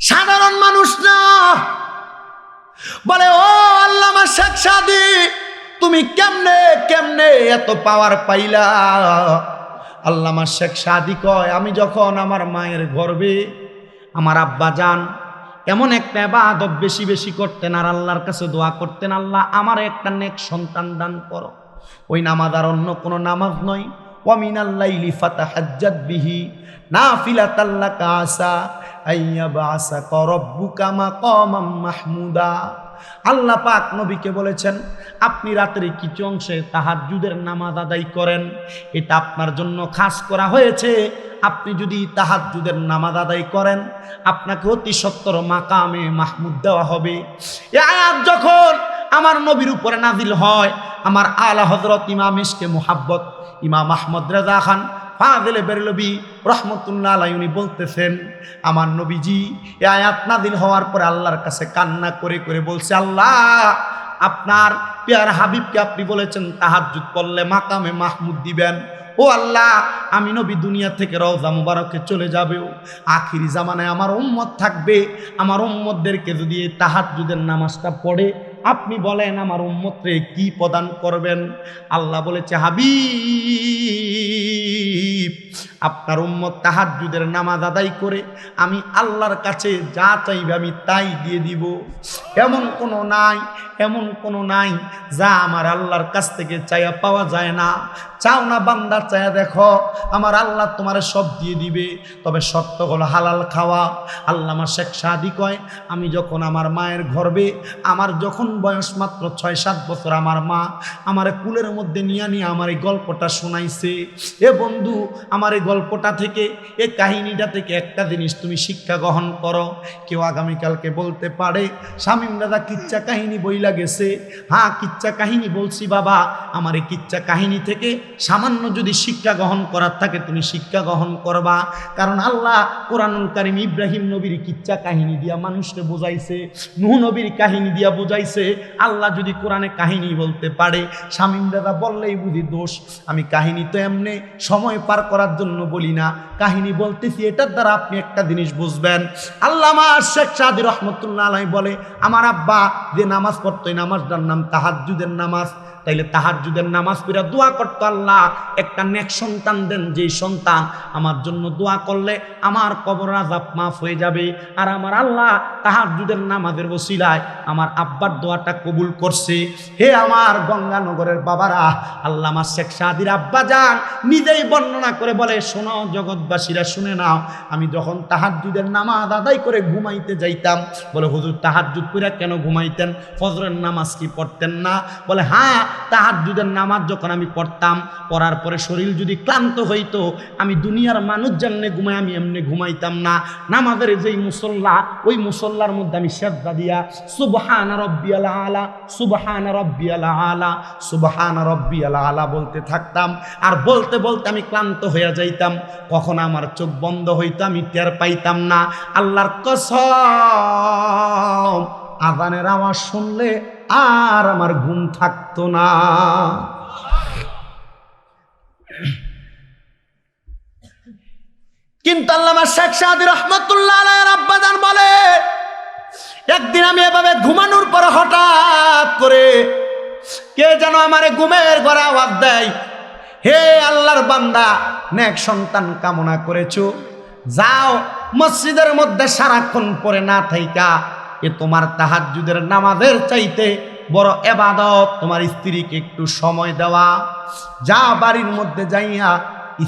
সাধারণ মানুষ না। বলে, ও আল্লামা শেখ সাদি, তুমি কেমনে কেমনে এত পাওয়ার পাইলা? আল্লামা শেখ সাদি কয়, আমি যখন আমার মায়ের গর্বে, আমার আব্বা যান, এমন একটা এবাদত বেশি বেশি করতেন আর আল্লাহর কাছে দোয়া করতেন, আল্লাহ আমার একটা নেক সন্তান দান করো। ওই নামাজ আর অন্য কোনো নামাজ নয়। ওয়ামিনাল্লাইলি ফাতাহাজ্জাত বিহি নাফিলাতাল্লাকা আসা আইয়া মাহমুদা। আল্লাহ পাক নবীকে বলেছেন, আপনি রাতের কিছু অংশে তাহাজ্জুদের নামাজ আদায় করেন। এটা আপনার জন্য খাস করা হয়েছে। আপনি যদি তাহাজ্জুদের নামাজ আদায় করেন, আপনাকে অতি সত্তর মাকামে মাহমুদ দেওয়া হবে। এ যখন আমার নবীর উপরে নাজিল হয়, আমার আলা হজরত ইমাম ইসকে মোহাব্বত, ইমাম আহমদ রেজা খান ফাদেলে বেরলবি রহমতুল্লাহ আলাই উনি বলতেছেন, আমার নবীজি এ আয়াত নাদিল হওয়ার পরে আল্লাহর কাছে কান্না করে করে বলছে, আল্লাহ, আপনার পেয়ার হাবিবকে আপনি বলেছেন তাহাজ্জুদ করলে মাকামে মাহমুদ দিবেন। ও আল্লাহ, আমি নবী দুনিয়া থেকে রওজা মুবারকে চলে যাবেও। আখিরি জামানায় আমার উম্মত থাকবে। আমার উম্মতদেরকে যদি এই তাহাজ্জুদের নামাজটা পড়ে আপনি বলেন আমার উম্মতরে কি প্রদান করবেন? আল্লাহ বলেছে, হাবিব, আপনার উম্মত তাহাজ্জুদের নামাজ আদায় করে আমি আল্লাহর কাছে যা চাইবে আমি তাই দিয়ে দিব। এমন কোনো নাই, এমন কোনো নাই যা আমার আল্লাহর কাছ থেকে চাইয়া পাওয়া যায় না। চাও না বান্দা, চায়া দেখো, আমার আল্লাহ তোমার সব দিয়ে দিবে। তবে শর্ত হলো হালাল খাওয়া। আল্লাহ আমার শেখ সাদি কয়, আমি যখন আমার মায়ের গর্বে, আমার যখন বয়স মাত্র ছয়, সাত বছর আমার মা আমার কুলের মধ্যে নিয়ে নিয়ে আমার এই গল্পটা শোনাইছে। এ বন্ধু, আমার এই গল্পটা থেকে, এ কাহিনীটা থেকে একটা জিনিস তুমি শিক্ষা গ্রহণ করো। কেউ আগামীকালকে বলতে পারে স্বামীম দাদা, কিচ্ছা কাহিনী বইলা গেছে। হ্যাঁ কিচ্ছা কাহিনী বলছি বাবা। আমার এই কিচ্ছা কাহিনী থেকে সামান্য যদি শিক্ষা গ্রহণ করার থাকে তুমি শিক্ষা গ্রহণ করবা। কারণ আল্লাহ কোরআনুল কারিম ইব্রাহিম নবীর কিচ্ছা কাহিনী দিয়া মানুষকে বোঝাইছে, নুহ নবীর কাহিনী দিয়া বোঝাইছে। আল্লাহ যদি কোরআনে কাহিনী বলতে পারে স্বামীম দাদা বললেই বুঝি দোষ। আমি কাহিনী তো এমনি সময় পার করার জন্য বলি না। কাহিনী বলতেছি, এটার দ্বারা আপনি একটা জিনিস বুঝবেন। আল্লামা শেখ সাদি রহমতুল্লাহ আলাই বলে, আমার আব্বা যে নামাজ পড়তো, এই নামাজটার নাম তাহাজ্জুদের নামাজ। তাইলে তাহাজ্জুদের নামাজ পড়া দোয়া করতো আল্লাহ। একটা নেক সন্তান দেন, যেই সন্তান আমার জন্য দোয়া করলে আমার কবর আজাব মাফ হয়ে যাবে। আর আমার আল্লাহ তাহাজ্জুদের নামাজের বসিলায় আমার আব্বার দোয়াটা কবুল করছে। হে আমার গঙ্গানগরের বাবারা আল্লাহ আমার শেখ সাদির আব্বা যান, নিজেই বর্ণনা করে বলে, শোনো জগৎবাসীরা, শুনে নাও। আমি যখন তাহাজ্জুদের নামাজ আদায় করে ঘুমাইতে যাইতাম, বলে, হুজুর, তাহাজ্জুদ করে কেন ঘুমাইতেন? ফজরের নামাজ কি পড়তেন না? বলে হ্যাঁ তাহাজ্জুদের নামাজ যখন আমি পড়তাম, পড়ার পরে শরীর যদি ক্লান্ত হইতো, আমি দুনিয়ার মানুষ যেমনে ঘুমাই আমি এমনি ঘুমাইতাম না। নামাজের যেই মুসল্লা, ওই মুসল্লার মধ্যে আমি শ্রদ্ধা দিয়া, সুবহান বলতে থাকতাম। আর বলতে বলতে আমি ক্লান্ত হয়ে যাইতাম। কখন আমার চোখ বন্ধ হইতো, আমি টের পাইতাম না। আল্লাহর কসম, আজানের আওয়াজ শুনলে আর আমার ঘুম থাকতো না। কিন্তু আল্লামা শেখ সাদি রহমতুল্লাহ আলাইহির বলে একদিন আমি এভাবে ঘুমানোর পর হঠাৎ করে কে যেন আমারে ঘুমের ঘরে আওয়াজ দেয়, হে আল্লাহর বান্দা, নেক সন্তান কামনা করেছ। যাও, মসজিদের মধ্যে সারাক্ষণ পরে না থাইকা। এ তোমার তাহাজ্জুদের নামাজের চাইতে বড় এবাদত। তোমার স্ত্রীকে একটু সময় দেওয়া। যা বাড়ির মধ্যে যাইয়া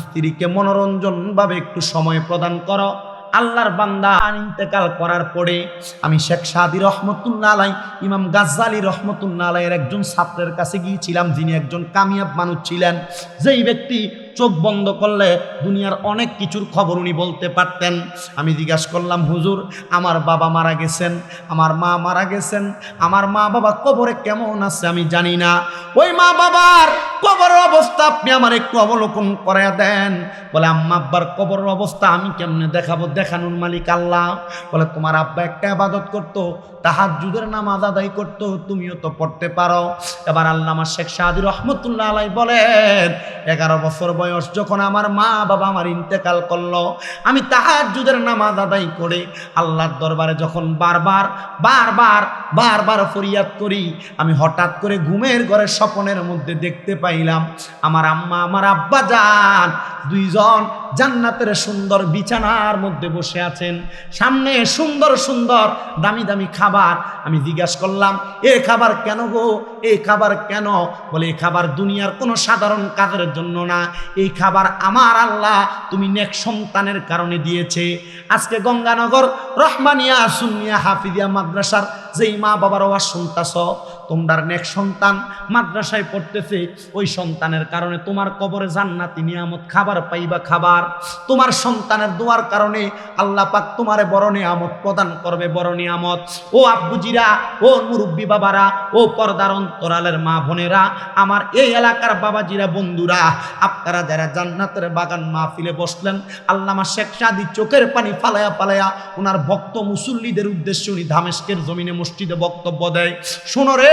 স্ত্রীকে মনোরঞ্জনভাবে একটু সময় প্রদান করো। আল্লাহর বান্দা ইন্তেকাল করার পরে আমি শেখ সাদি রহমতুল্লাহ আলাই, ইমাম গাজ্জালি রহমতুল্লাহ আলাইয়ের একজন ছাত্রের কাছে গিয়েছিলাম, যিনি একজন কামিয়াব মানুষ ছিলেন। যেই ব্যক্তি চোখ বন্ধ করলে দুনিয়ার অনেক কিছুর খবর উনি বলতে পারতেন। আমি জিজ্ঞাসা করলাম, হুজুর, আমার বাবা মারা গেছেন, আমার মা মারা গেছেন, আমার মা বাবা কবরে কেমন আছে আমি জানি না। ওই মা বাবার কবরের অবস্থা আপনি আমার একটু অবলোকন করে দেন। বলে, আম্মা আব্বার কবরের অবস্থা আমি কেমনে দেখাবো? দেখানোর মালিক আল্লাহ। বলে, তোমার আব্বা একটা আবাদত করতো তাহার যুদের নামাজ আদায় করতো, তুমিও তো পড়তে পারো। এবার আল্লামা শেখ সাহাদি রহমতুল্লাহ আলাই বলেন, এগারো বছর বয়স বয়স যখন আমার মা বাবা আমার ইন্তেকাল করল, আমি তাহাজ্জুদের নামাজ আদায় করে আল্লাহর দরবারে যখন বারবার বারবার বারবার ফরিয়াদ করি, আমি হঠাৎ করে ঘুমের ঘরে স্বপনের মধ্যে দেখতে পাইলাম, আমার আম্মা, আমার আব্বা যান দুইজন জান্নাতের সুন্দর বিছানার মধ্যে বসে আছেন। সামনে সুন্দর সুন্দর দামি দামি খাবার। আমি জিজ্ঞাসা করলাম, এ খাবার কেন গো? এই খাবার কেন? বলে এই খাবার দুনিয়ার কোনো সাধারণ কাজের জন্য না। এই খাবার আমার আল্লাহ তুমি নেক সন্তানের কারণে দিয়েছে। আজকে গঙ্গানগর রহমানিয়া সুনিয়া হাফিদিয়া মাদ্রাসার যেই মা বাবার ওয়াজ শুনতাছ তোমরার নেক সন্তান মাদ্রাসায় পড়তেছে, ওই সন্তানের কারণে তোমার কবরে জান্নাতি নিয়ামত খাবার পাইবা খাবার। তোমার সন্তানের দোয়ার কারণে আল্লাহ পাক তোমারে বড় নিয়ামত প্রদান করবে, বড় নিয়ামত। ও আব্বুজিরা ও মুরব্বী বাবারা, ও পর্দার অন্তরালের মা বোনেরা, আমার এই এলাকার বাবাজিরা বন্ধুরা, আপনারা যারা জান্নাতের বাগান মাহফিলে বসলেন, আল্লামা শেখ সাদি চোখের পানি ফালায়া ফালায়া ওনার ভক্ত মুসল্লিদের উদ্দেশ্যে উনি ধামেস্কের জমিনে মসজিদে বক্তব্য দেয়। শোনো রে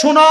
শোনো,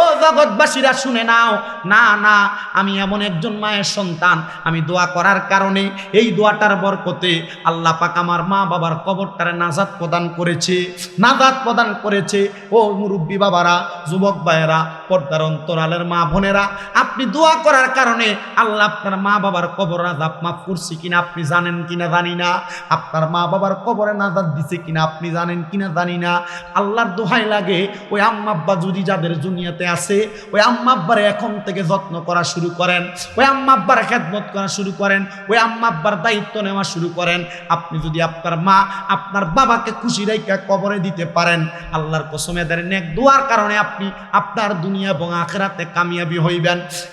ও জগৎবাসীরা শুনে নাও। না না, আমি এমন একজন মায়ের সন্তান। আমি দোয়া করার কারণে এই দোয়াটার বরকতে আল্লাহ পাক আমার মা বাবার কবরটারে নাজাত প্রদান করেছে, নাজাত প্রদান করেছে। ও মুরব্বী বাবারা, যুবক ভাইয়েরা, পর্দার অন্তরালের মা বোনেরা, আপনি দোয়া করার কারণে আল্লাহ আপনার মা বাবার কবর নাজাত মাফ করছি কিনা আপনি জানেন কিনা জানি না। আপনার মা বাবার কবরে নাজাত দিছে কিনা আপনি জানেন কিনা জানি না। আল্লাহর দোহাই লাগে, ওই আম্মাব্বা যদি যাদের দুনিয়াতে আছে। ওই আম্মা আব্বার এখন থেকে যত্ন করা শুরু করেন। ওই আম্মা আব্বার খেদমত করা শুরু করেন। ওই আম্মা আব্বার দায়িত্ব নেওয়া শুরু করেন। আপনি যদি আপনার মা আপনার বাবাকে খুশি রেখা কবরে দিতে পারেন, আল্লাহর কসমেদের নেক দোয়ার কারণে আপনি আপনার দুনিয়া এবং আখেরাতে কামিয়াবি হইবেন।